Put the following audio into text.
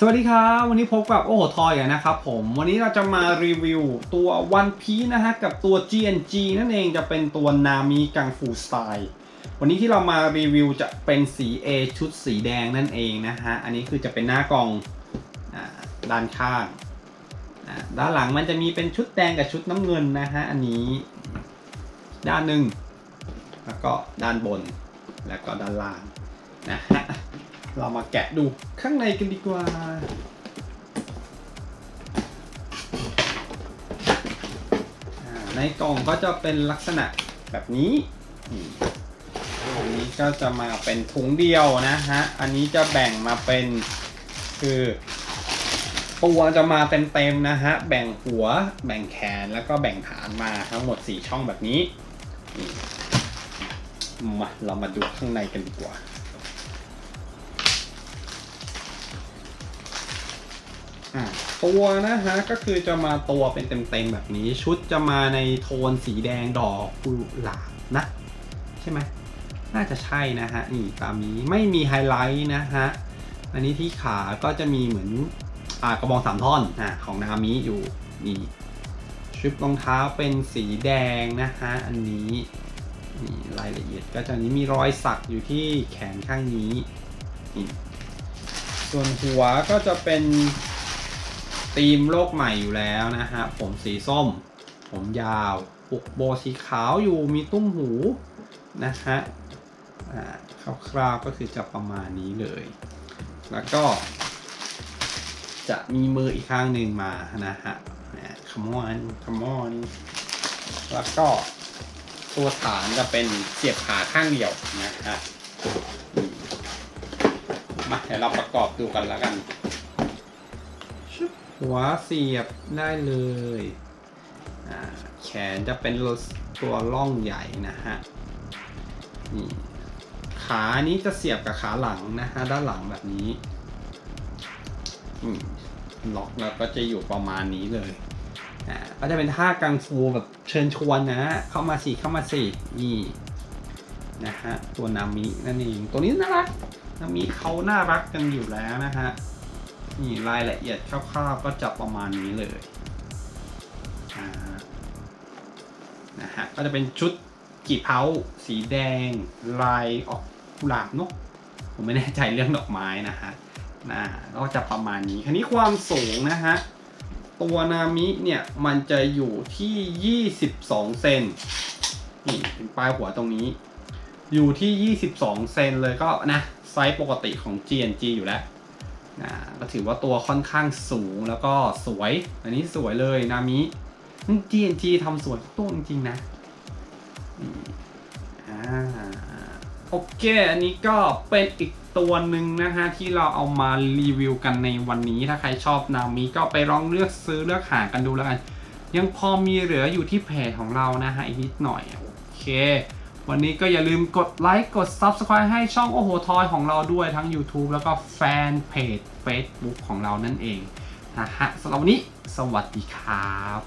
สวัสดีครับ วันนี้พบกับโอ้โหทอยนะครับผมวันนี้เราจะมารีวิวตัว One Piece นะฮะกับตัว GNG นั่นเองจะเป็นตัวนามิกังฟูสไตล์วันนี้ที่เรามารีวิวจะเป็นสี A ชุดสีแดงนั่นเองนะฮะอันนี้คือจะเป็นหน้ากล่องด้านข้างด้านหลังมันจะมีเป็นชุดแดงกับชุดน้ำเงินนะฮะอันนี้ด้านหนึ่งแล้วก็ด้านบนแล้วก็ด้านล่างนะฮะ เรามาแกะดูข้างในกันดีกว่า ในกล่องก็จะเป็นลักษณะแบบนี้อันนี้ก็จะมาเป็นถุงเดียวนะฮะ อันนี้จะแบ่งมาเป็นคือตัวจะมาเต็มๆนะฮะ แบ่งหัว แบ่งแขน แล้วก็แบ่งฐานมาทั้งหมด 4 ช่องแบบนี้ มา เรามาดูข้างในกันดีกว่า อะตัวนะฮะก็คือจะมาตัวเป็นเต็มๆแบบนี้ ชุดจะมาในโทนสีแดงดอกกุหลาบนะ ใช่ไหมน่าจะใช่นะฮะนี่ตามนี้ไม่มีไฮไลท์นะฮะอันนี้ที่ขาก็จะมีเหมือนอ่ากระบองสามท่อนอะของนามิอยู่นี่ชุดรองเท้าเป็นสีแดงนะฮะอันนี้นี่รายละเอียดก็จะนี้มีรอยสักอยู่ที่แขนข้างนี้นี่ส่วนหัวก็จะเป็น ธีมโลกใหม่อยู่แล้วนะฮะ ผมสีส้ม ผมยาวปุกโบสีขาวอยู่มีตุ้มหูนะฮะคร่าวๆก็คือจะประมาณนี้เลย แล้วก็ จะมีมืออีกข้างหนึ่งมานะฮะขมอนขมอนแล้วก็ตัวฐานจะเป็นเสียบขาข้างเดียวนะฮะมาเดี๋ยวเราประกอบดูกันแล้วกัน หัวเสียบได้เลยแขนจะเป็นตัวล่องใหญ่นะฮะนี่ขานี้จะเสียบกับขาหลังนะฮะด้านหลังแบบนี้ล็อกแล้วก็จะอยู่ประมาณนี้เลยอ่าก็จะเป็นท่ากังฟูแบบเชิญชวนนะฮะเข้ามาสิเข้ามาสินี่นะฮะตัวนามินั่นเองตัวนี้น่ารักนามิเขาน่ารักกันอยู่แล้วนะฮะ นี่รายละเอียดคร่าวๆก็จะประมาณนี้เลยนะฮะก็จะเป็นชุดกี่เพาสีแดง ลายออกกุหลาบเนอะผมไม่แน่ใจเรื่องดอกไม้นะฮะนะก็จะประมาณนี้คราวนี้ความสูงนะฮะตัวนามิเนี่ยมันจะอยู่ที่ 22 เซนนี่เป็นปลายหัวตรงนี้ อยู่ที่ 22 เซนเลยก็นะไซส์ปกติของ GNG อยู่แล้ว นะก็ถือว่าตัวค่อนข้างสูงแล้วก็สวย อันนี้สวยเลยนามิ GNG ทำสวยทุกตัวจริงๆนะอโอเค อันนี้ก็เป็นอีกตัวหนึ่งนะฮะ ที่เราเอามารีวิวกันในวันนี้ถ้าใครชอบนามิก็ไปลองเลือกซื้อเลือกหากันดูแล้วกัน ยังพอมีเหลืออยู่ที่เพจของเรานะฮะอีกนิดหน่อย โอเค วันนี้ก็อย่าลืมกดไลค์กด Subscribe ให้ช่องโอโหทอยของเราด้วยทั้ง YouTube แล้วก็แฟนเพจ Facebook ของเรานั่นเองนะฮะสำหรับวันนี้ สวัสดีครับ